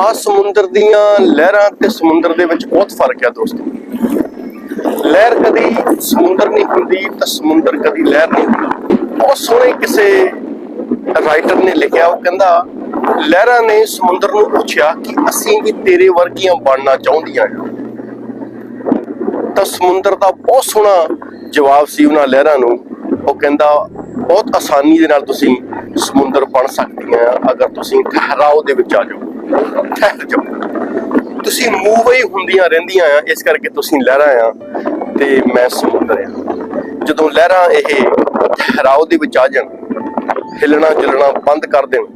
ਆ ਸਮੁੰਦਰ ਦੀਆਂ ਲਹਿਰਾਂ ਤੇ ਸਮੁੰਦਰ ਦੇ ਵਿੱਚ ਬਹੁਤ ਫ਼ਰਕ ਹੈ ਦੋਸਤੋ। ਲਹਿਰ ਕਦੀ ਸਮੁੰਦਰ ਨਹੀਂ ਹੁੰਦੀ ਤਾਂ ਸਮੁੰਦਰ ਕਦੀ ਲਹਿਰ ਨਹੀਂ ਹੁੰਦੀ। ਬਹੁਤ ਸੋਹਣੇ ਕਿਸੇ ਰਾਈਟਰ ਨੇ ਲਿਖਿਆ, ਉਹ ਕਹਿੰਦਾ, ਲਹਿਰਾਂ ਨੇ ਸਮੁੰਦਰ ਨੂੰ ਪੁੱਛਿਆ ਕਿ ਅਸੀਂ ਵੀ ਤੇਰੇ ਵਰਗੀਆਂ ਬਣਨਾ ਚਾਹੁੰਦੀਆਂ ਤਾਂ ਸਮੁੰਦਰ ਦਾ ਬਹੁਤ ਸੋਹਣਾ ਜਵਾਬ ਸੀ ਉਹਨਾਂ ਲਹਿਰਾਂ ਨੂੰ। ਉਹ ਕਹਿੰਦਾ, ਬਹੁਤ ਆਸਾਨੀ ਦੇ ਨਾਲ ਤੁਸੀਂ ਸਮੁੰਦਰ ਬਣ ਸਕਦੀਆਂ, ਅਗਰ ਤੁਸੀਂ ਠਹਿਰਾਓ ਦੇ ਵਿੱਚ ਆ ਜਾਓ। ਠਹਿਰ ਜਾਓ ਤੁਸੀਂ ਮੂਵ ਹੀ ਹੁੰਦੀਆਂ ਰਹਿੰਦੀਆਂ ਆ, ਇਸ ਕਰਕੇ ਤੁਸੀਂ ਲਹਿਰਾਂ ਆ ਤੇ ਮੈਂ ਸਮੁੰਦਰ ਆ। ਜਦੋਂ ਲਹਿਰਾਂ ਇਹ ਠਹਿਰਾਓ ਦੇ ਵਿੱਚ ਆ ਜਾਣ, ਹਿੱਲਣਾ ਜੁਲਣਾ ਬੰਦ ਕਰ ਦੇਣ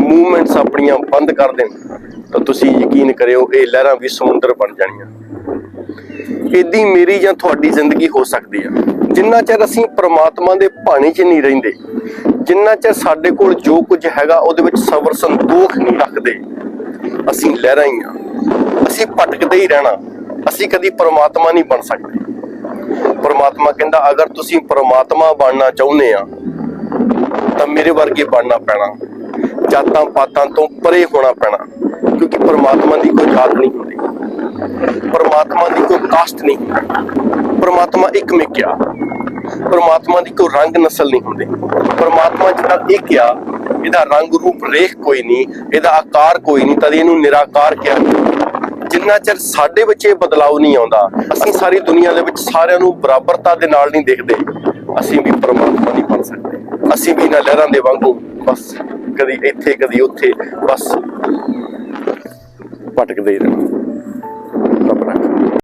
ਮੂਵਮੈਂਟਸ ਆਪਣੀਆਂ ਬੰਦ ਕਰ ਦੇਣ, ਤਾਂ ਤੁਸੀਂ ਯਕੀਨ ਕਰਿਓ ਇਹ ਲਹਿਰਾਂ ਵੀ ਸਮੁੰਦਰ ਬਣ ਜਾਣੀਆਂ। ਇਦਾਂ ਮੇਰੀ ਜਾਂ ਤੁਹਾਡੀ ਜ਼ਿੰਦਗੀ ਹੋ ਸਕਦੀ ਆ। ਜਿੰਨਾ ਚਿਰ ਅਸੀਂ ਪ੍ਰਮਾਤਮਾ ਦੇ ਭਾਣੇ 'ਚ ਨਹੀਂ ਰਹਿੰਦੇ ਜਿੰਨਾ ਚਿਰ ਸਾਡੇ ਕੋਲ ਜੋ ਕੁਝ ਹੈਗਾ, ਉਹਦੇ ਵਿੱਚ ਸਬਰ ਸੰਤੋਖ ਨਹੀਂ ਰੱਖਦੇ। ਅਸੀਂ ਲਹਿਰਾਂ ਹੀ ਆ ਅਸੀਂ ਭਟਕਦੇ ਹੀ ਰਹਿਣਾ। ਅਸੀਂ ਕਦੀ ਪਰਮਾਤਮਾ ਨਹੀਂ ਬਣ ਸਕਦੇ। ਪ੍ਰਮਾਤਮਾ ਕਹਿੰਦਾ, ਅਗਰ ਤੁਸੀਂ ਪ੍ਰਮਾਤਮਾ ਬਣਨਾ ਚਾਹੁੰਦੇ ਆ, ਤਾਂ ਮੇਰੇ ਵਰਗੇ ਬਣਨਾ ਪੈਣਾ। ਜਾਤਾਂ ਪਾਤਾਂ ਤੋਂ ਪਰੇ ਹੋਣਾ ਪੈਣਾ। ਕਿਉਂਕਿ ਪਰਮਾਤਮਾ ਦੀ ਕੋਈ ਜਾਤ ਨਹੀਂ ਹੁੰਦੀ। ਪਰਮਾਤਮਾ ਦੀ ਕੋਈ ਕਾਸਟ ਨਹੀਂ ਪਰਮਾਤਮਾ ਇੱਕ ਮਿਕਿਆ ਪਰਮਾਤਮਾ ਦੀ ਕੋਈ ਰੰਗ ਨਸਲ ਨਹੀਂ ਹੁੰਦੀ। ਪਰਮਾਤਮਾ ਜਿੱਦਾਂ ਇੱਕ ਆ, ਇਹਦਾ ਰੰਗ ਰੂਪ ਰੇਖ ਕੋਈ ਨਹੀਂ, ਇਹਦਾ ਆਕਾਰ ਕੋਈ ਨਹੀਂ, ਤਦ ਇਹਨੂੰ ਨਿਰਾਕਾਰ ਕਿਹਾ ਜਿੰਨਾ ਚਿਰ ਸਾਡੇ ਵਿੱਚ ਇਹ ਬਦਲਾਅ ਨਹੀਂ ਆਉਂਦਾ, ਅਸੀਂ ਸਾਰੀ ਦੁਨੀਆ ਦੇ ਵਿੱਚ ਸਾਰਿਆਂ ਨੂੰ ਬਰਾਬਰਤਾ ਦੇ ਨਾਲ ਨਹੀਂ ਦੇਖਦੇ। ਅਸੀਂ ਵੀ ਪਰਮਾਤਮਾ ਨਹੀਂ ਬਣ ਸਕਦੇ। ਅਸੀਂ ਵੀ ਇਹਨਾਂ ਲਹਿਰਾਂ ਦੇ ਵਾਂਗੂ ਬਸ ਕਦੀ ਇੱਥੇ, ਕਦੀ ਉੱਥੇ, ਬਸ ਭਟਕਦੇ ਹੀ ਰਹਿਣਾ